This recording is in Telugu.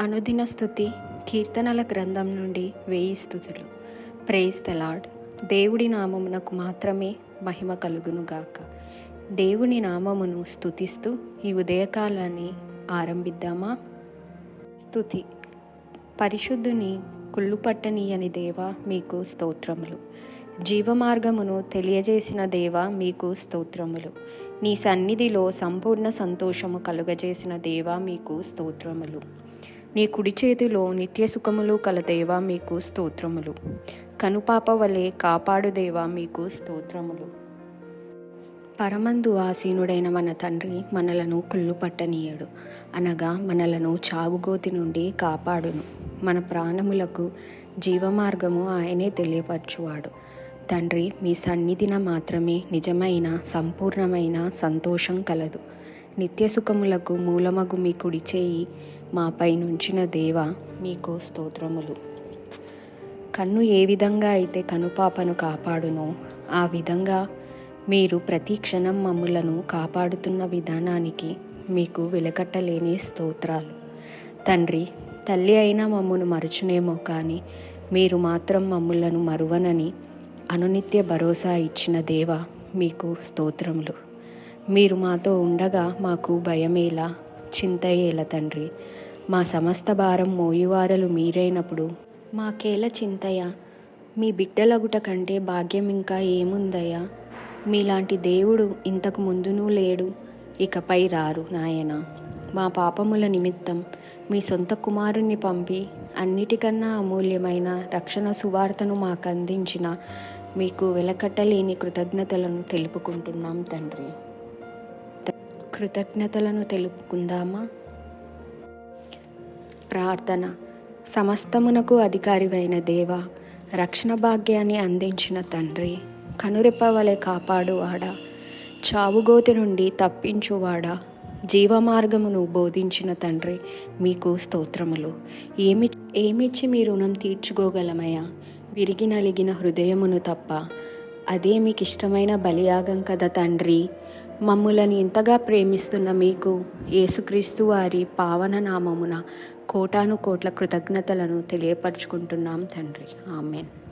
అనుదిన స్థుతి కీర్తనల గ్రంథం నుండి వేయి స్థుతులు. ప్రేజ్ ద దేవుడి నామమునకు మాత్రమే మహిమ కలుగునుగాక దేవుని నామమును స్థుతిస్తూ ఈ ఉదయకాలాన్ని ఆరంభిద్దామా? స్థుతి. పరిశుద్ధుని కుళ్ళు పట్టనీయని దేవ మీకు స్తోత్రములు. జీవమార్గమును తెలియజేసిన దేవ మీకు స్తోత్రములు. నీ సన్నిధిలో సంపూర్ణ సంతోషము కలుగజేసిన దేవ మీకు స్తోత్రములు. నీ కుడి చేతిలో నిత్య సుఖములు కల దేవ మీకు స్తోత్రములు. కనుపాప వలె కాపాడు దేవ మీకు స్తోత్రములు. పరమందు ఆసీనుడైన మన తండ్రి మనలను కుళ్ళు పట్టనీయడు. అనగా మనలను చావుగోతి నుండి కాపాడును. మన ప్రాణములకు జీవమార్గము ఆయనే తెలియపరచువాడు. తండ్రి మీ సన్నిధిన మాత్రమే. నిజమైన సంపూర్ణమైన సంతోషం కలదు. నిత్యసుఖములకు మూలమగు మీ కుడి చేయి మాపై నుంచిన దేవ మీకు స్తోత్రములు. కన్ను ఏ విధంగా అయితే కనుపాపను కాపాడునో ఆ విధంగా మీరు ప్రతి క్షణం మమ్ములను కాపాడుతున్న విధానానికి మీకు వెలకట్టలేని స్తోత్రాలు. తండ్రి తల్లి అయినా మమ్మను మరచునేమో కానీ మీరు మాత్రం మమ్ములను మరువనని అనునిత్య భరోసా ఇచ్చిన దేవ మీకు స్తోత్రములు. మీరు మాతో ఉండగా మాకు భయమేలా చింతయేల తండ్రి. మా సమస్త భారం మోయువారలు మీరైనప్పుడు మాకేల చింతయ? మీ బిడ్డలగుట కంటే భాగ్యం ఇంకా ఏముందయ్యా మీలాంటి దేవుడు ఇంతకు ముందునూ లేడు ఇకపై రారు నాయన. మా పాపముల నిమిత్తం మీ సొంత కుమారుణ్ణి పంపి అన్నిటికన్నా అమూల్యమైన రక్షణ సువార్తను మాకు అందించిన మీకు వెలకట్టలేని కృతజ్ఞతలను తెలుపుకుంటున్నాం తండ్రి. కృతజ్ఞతలను తెలుపుకుందామా? ప్రార్థన. సమస్తమునకు అధికారివైన దేవ రక్షణ భాగ్యాన్ని అందించిన తండ్రి కనురెప్పవలె కాపాడువాడా? చావుగోతి నుండి తప్పించువాడా? జీవమార్గమును బోధించిన తండ్రి మీకు స్తోత్రములు. ఏమి ఏమిచ్చి మీ రుణం తీర్చుకోగలమయ్యా? విరిగి నలిగిన హృదయమును తప్ప అదే మీకు ఇష్టమైన బలియాగం కదా తండ్రి. మమ్ములను ఇంతగా ప్రేమిస్తున్న మీకు యేసుక్రీస్తు వారి పావన నామమున కోటాను కోట్ల కృతజ్ఞతలను తెలియపరుచుకుంటున్నాం తండ్రి. ఆమెన్.